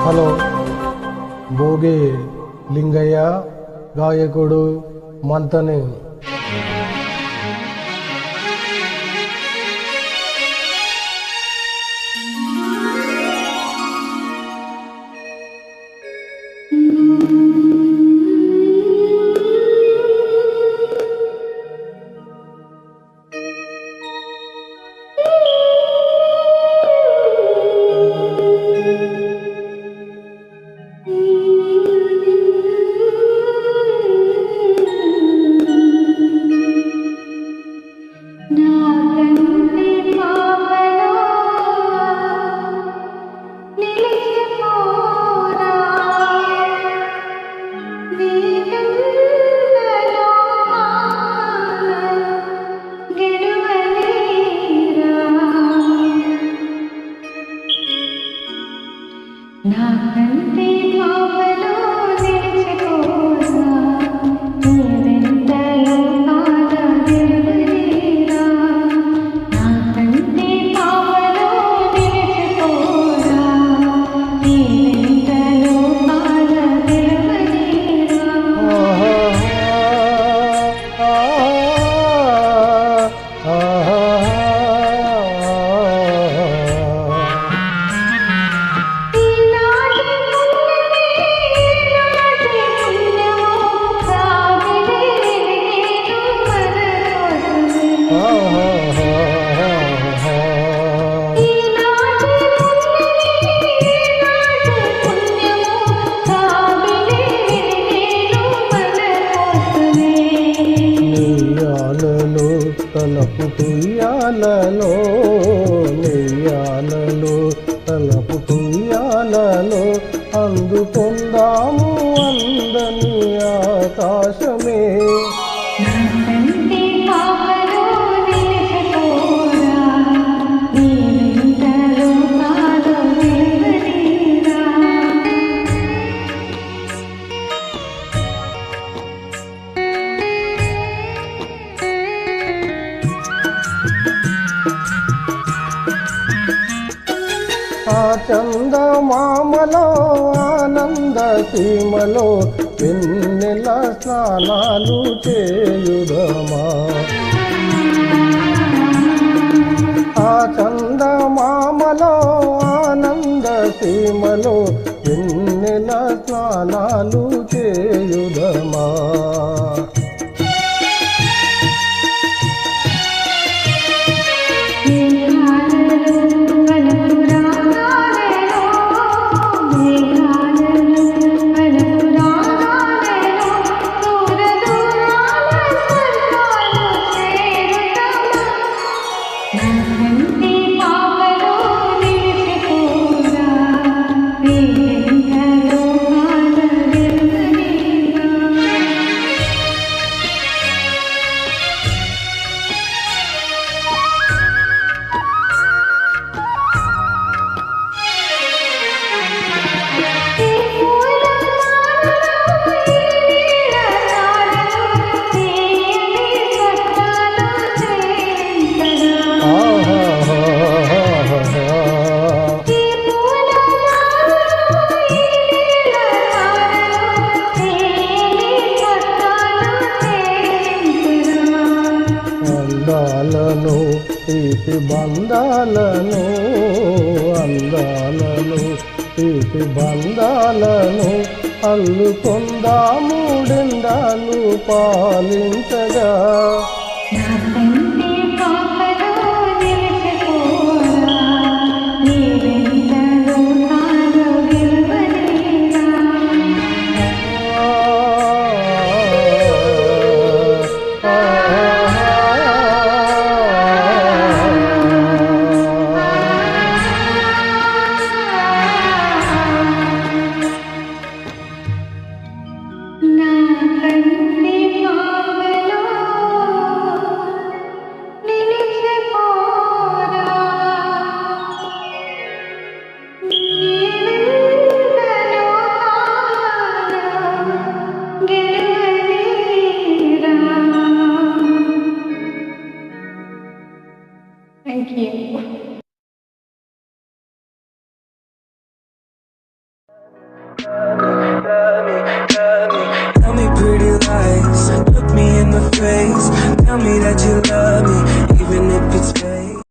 Hello Bhogi Lingaiah గాయకుడు మంతని తలపు తుయ్యాలలో నెయ్యాలలో తలపు తుయ్యాలలో అందుకుందాము అందని ఆకాశం చంద మామలో ఆనంద సీమలో వెన్నెల స్నానాలు చేయుదమా ఆ చంద మామలో ఆనంద సీమలో వెన్నెల స్నానాలు చేయుదమా? అందాలను తీపి బంధాలను అందాలను తీపి బంధాలను అల్లుకొందాము డెండాలు పాలించగా.